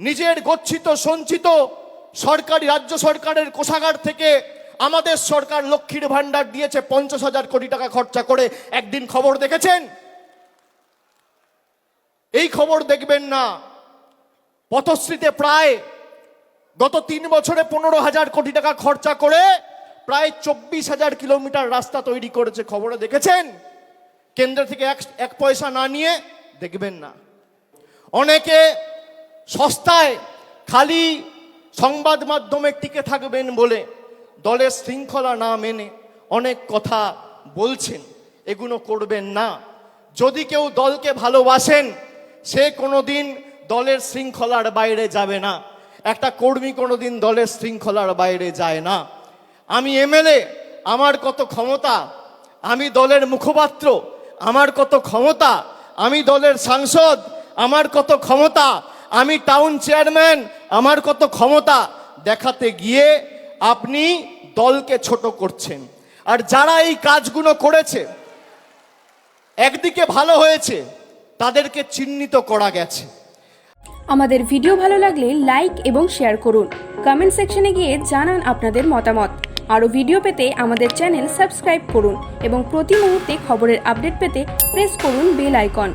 নিজের গচ্ছিত, সঞ্চিত সরকারি, রাজ্য সরকারের কোষাগার থেকে আমাদের সরকার লক্ষ্মীর ভাণ্ডার দিয়েছে পঞ্চাশ হাজার কোটি টাকা খরচা করে। একদিন খবর দেখেছেন? এই খবর দেখবেন না। পথশ্রীতে প্রায় গত তিন বছরে পনেরো হাজার কোটি টাকা খরচা করে প্রায় চব্বিশ হাজার কিলোমিটার রাস্তা তৈরি করেছে। খবরে দেখেছেন? কেন্দ্র থেকে এক এক পয়সা না নিয়ে দেখবেন না। অনেকে সস্তায় খালি সংবাদ মাধ্যমে টিকে থাকবেন বলে দলের শৃঙ্খলা না মেনে অনেক কথা বলছেন। এগুলো করবেন না। যদি কেউ দলকে ভালোবাসেন, সে কোনোদিন দলের শৃঙ্খলার বাইরে যাবে না। একটা কর্মী কোনোদিন দলের শৃঙ্খলার বাইরে যায় না। আমি এমএলএ, আমার কত ক্ষমতা? আমি দলের মুখপাত্র, আমার কত ক্ষমতা? আমি দলের সাংসদ, আমার কত ক্ষমতা? আমি টাউন চেয়ারম্যান আমার কত ক্ষমতা দেখাতে গিয়ে আপনি দলকে ছোট করছেন। আর যারা এই কাজগুলো করেছে, একদিকে ভালো হয়েছে, তাদেরকে চিহ্নিত করা গেছে। আমাদের ভিডিও ভালো লাগলে লাইক এবং শেয়ার করুন। কমেন্ট সেকশনে গিয়ে জানান আপনাদের মতামত। আরও ভিডিও পেতে আমাদের চ্যানেল সাবস্ক্রাইব করুন এবং প্রতি মুহূর্তে খবরের আপডেট পেতে প্রেস করুন বেল আইকন